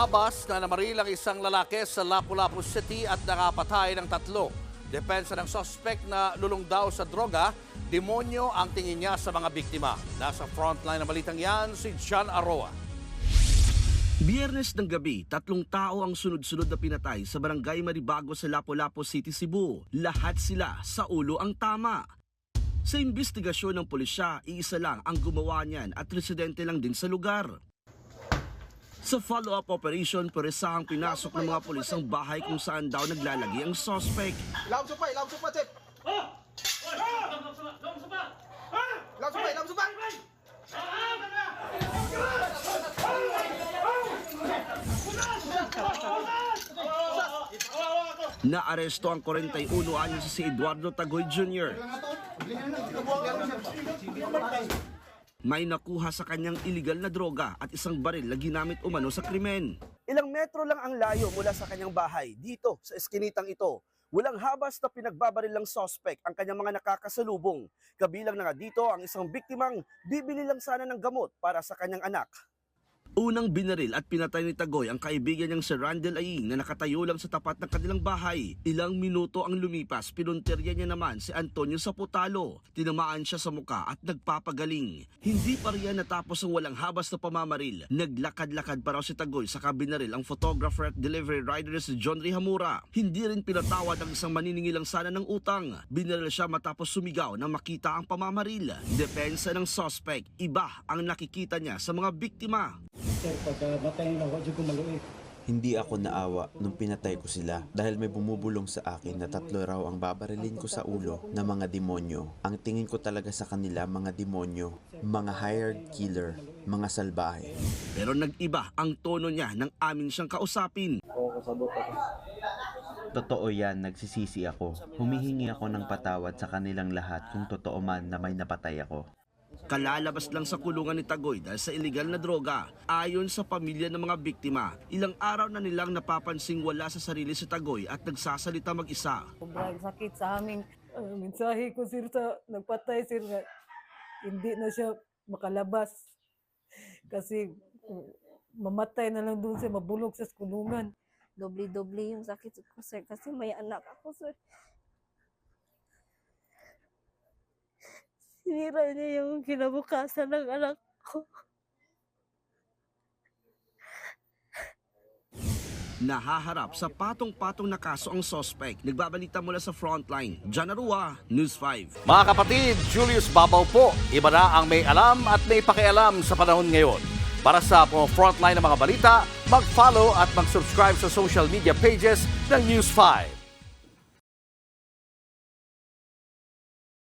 Habas na namaril ang isang lalaki sa Lapu-Lapu City at nakapatay ng tatlo. Depensa ng suspect na lulong daw sa droga, demonyo ang tingin niya sa mga biktima. Nasa frontline ng balitang yan si John Aroa. Biyernes ng gabi, tatlong tao ang sunod-sunod na pinatay sa barangay Maribago sa Lapu-Lapu City, Cebu. Lahat sila sa ulo ang tama. Sa investigasyon ng pulisya, iisa lang ang gumawa niyan at residente lang din sa lugar. Sa follow-up operation, paresahang pinasok ng mga pulis ang bahay kung saan daw naglalagi ang suspect. Laom supay, laom supa, Chip. Laom supay, laom supa. Naaresto ang 41 anyos si Eduardo Tagoy Jr. May nakuha sa kanyang iligal na droga at isang baril na ginamit umano sa krimen. Ilang metro lang ang layo mula sa kanyang bahay dito sa eskinitang ito. Walang habas na pinagbabaril ng suspect ang kanyang mga nakakasalubong. Kabilang na nga dito ang isang biktimang bibili lang sana ng gamot para sa kanyang anak. Unang binaril at pinatay ni Tagoy ang kaibigan niyang si Randall Aying na nakatayo lang sa tapat ng kanilang bahay. Ilang minuto ang lumipas, pinunterya niya naman si Antonio Saputalo. Tinamaan siya sa muka at nagpapagaling. Hindi pa riyan natapos ang walang habas na pamamaril. Naglakad-lakad pa raw si Tagoy sa kabinaril ang photographer at delivery rider si John Rihamura. Hindi rin pinatawad ang isang maniningil lang sana ng utang. Binaril siya matapos sumigaw na makita ang pamamaril. Depensa ng suspect, iba ang nakikita niya sa mga biktima. Sir, pagka batay nila, wadyo ko maluit. Hindi ako naawa nung pinatay ko sila dahil may bumubulong sa akin na tatlo raw ang babarilin ko sa ulo na mga demonyo. Ang tingin ko talaga sa kanila mga demonyo, mga hired killer, mga salbahe. Pero nag-iba ang tono niya nang amin siyang kausapin. Totoo yan, nagsisisi ako. Humihingi ako ng patawad sa kanilang lahat kung totoo man na may napatay ako. Kalalabas lang sa kulungan ni Tagoy dahil sa illegal na droga. Ayon sa pamilya ng mga biktima, ilang araw na nilang napapansing wala sa sarili si Tagoy at nagsasalita mag-isa. Sobrang sakit sa amin. Ang mensahe ko sir sa nagpatay sir nga hindi na siya makalabas. Kasi uh, mamatay na lang doon siya, mabulok sa kulungan. doble-doble yung sakit ko, sir. Kasi may anak ako, sir. Sinira niya yung kinabukasan ng anak ko. Nahaharap sa patong-patong na kaso ang suspect. Nagbabalita mula sa frontline. John Arua, News 5. Mga kapatid, Julius Babaw po. Iba na ang may alam at may pakialam sa panahon ngayon. Para sa mga frontline ng mga balita, mag-follow at mag-subscribe sa social media pages ng News 5.